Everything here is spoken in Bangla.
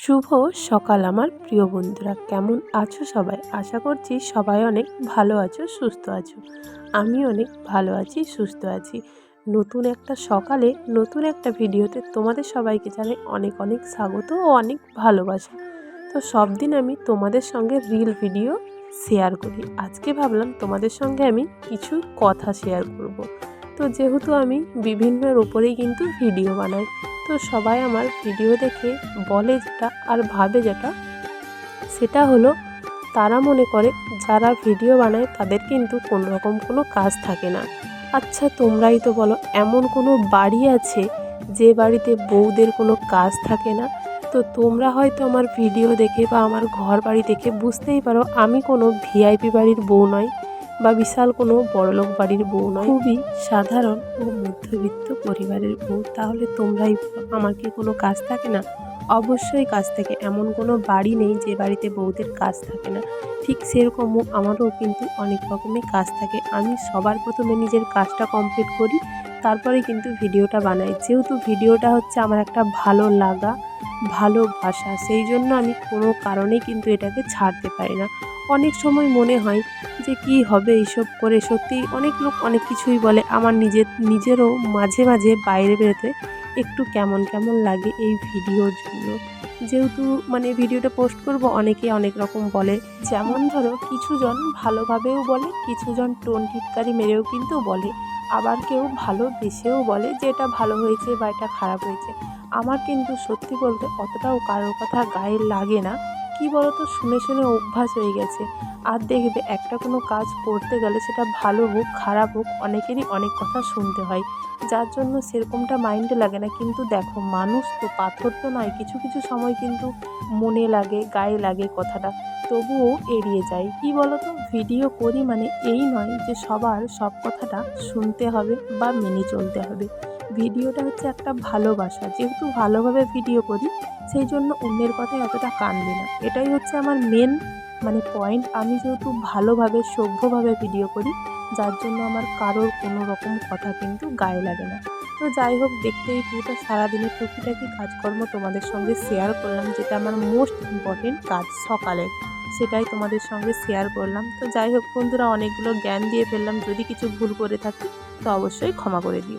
শুভ সকাল আমার প্রিয় বন্ধুরা, কেমন আছো সবাই? আশা করছি সবাই অনেক ভালো আছো, সুস্থ আছো। আমি অনেক ভালো আছি, সুস্থ আছি। নতুন একটা সকালে, নতুন একটা ভিডিওতে তোমাদের সবাইকে জানাই অনেক অনেক স্বাগত ও অনেক ভালোবাসা। তো সব দিন আমি তোমাদের সঙ্গে রিল ভিডিও শেয়ার করি। আজকে ভাবলাম তোমাদের সঙ্গে আমি কিছু কথা শেয়ার করব। তো যেহেতু আমি বিভিন্নের ওপরেই কিন্তু ভিডিও বানাই, তো সবাই আমার ভিডিও দেখে বলে যেটা আর ভাবে যেটা, সেটা হলো তারা মনে করে যারা ভিডিও বানায় তাদের কিন্তু কোনো রকম কোনো কাজ থাকে না। আচ্ছা তোমরাই তো বলো, এমন কোনো বাড়ি আছে যে বাড়িতে বউদের কোনো কাজ থাকে না? তো তোমরা হয়তো আমার ভিডিও দেখে বা আমার ঘর বাড়ি দেখে বুঝতেই পারো আমি কোনো ভিআইপি বাড়ির বউ নয়। বা বিশাল কোনো বড়লোক বাড়ির বউ নয়। খুবই সাধারণ ও মধ্যবিত্ত পরিবারের বউ। তাহলে তোমরাই আমার কি কোনো কাজ থাকে না? অবশ্যই কাজ থাকে। এমন কোনো বাড়ি নেই যে বাড়িতে বউদের কাজ থাকে না। ঠিক সেরকমও আমারও কিন্তু অনেক রকমের কাজ থাকে। আমি সবার প্রথমে নিজের কাজটা কমপ্লিট করি, তারপরে কিন্তু ভিডিওটা বানাই। যেহেতু ভিডিওটা হচ্ছে আমার একটা ভালো লাগা ভালোবাসা সেই জন্য আমি কোনো কারণেই কিন্তু এটাকে ছাড়তে পারি না। অনেক সময় মনে হয় যে কি হবে এইসব করে সত্যি অনেক লোক অনেক কিছুই বলে। আমার নিজের, নিজেরও মাঝে মাঝে বাইরে বেরোতে একটু কেমন কেমন লাগে এই ভিডিওর জন্য। যেহেতু মানে ভিডিওটা পোস্ট করব, অনেকে অনেক রকম বলে। যেমন ধরো, কিছুজন ভালোভাবেও বলে, কিছুজন টোন ঠিককারি মেরেও কিন্তু বলে। আবার কেউ ভালোবেসেও বলে যে এটা ভালো হয়েছে বা এটা খারাপ হয়েছে। আমার কিন্তু সত্যি বলতে অতটাও কারোর কথা গায়ে লাগে না। কি বলতো? শুনে শুনে অভ্যাস হয়ে গেছে। আর দেখবে, একটা কোনো কাজ করতে গেলে সেটা ভালো হোক, খারাপ হোক, অনেকেরই অনেক কথা শুনতে হয়। যার জন্য সেরকমটা মাইন্ডে লাগে না। কিন্তু দেখো, মানুষ তো পাথর তো নয়। কিছু কিছু সময় কিন্তু মনে লাগে, গায়ে লাগে কথাটা। তবুও এড়িয়ে যায়। কি বলতো? ভিডিও করি মানে এই নয় যে সবার সব কথাটা শুনতে হবে বা মেনে চলতে হবে। ভিডিওটা হচ্ছে একটা ভালোবাসা। যেহেতু ভালোভাবে ভিডিও করি, সেই জন্য অন্যের কথায় অতটা কান দিই না। এটাই হচ্ছে আমার মেন মানে পয়েন্ট আমি যেহেতু ভালোভাবে, সভ্যভাবে ভিডিও করি, যার জন্য আমার কারোর কোনো রকম কথা কিন্তু গায়ে লাগে না। তো যাই হোক দেখতেই পুরোটা সারাদিনের টুকিটাকি কাজকর্ম তোমাদের সঙ্গে শেয়ার করলাম, যেটা আমার মোস্ট ইম্পর্টেন্ট কাজ সকালে। সেটাই তোমাদের সঙ্গে শেয়ার করলাম। তো যাই হোক বন্ধুরা, অনেকগুলো জ্ঞান দিয়ে ফেললাম। যদি কিছু ভুল করে থাকি, তো অবশ্যই ক্ষমা করে দিও।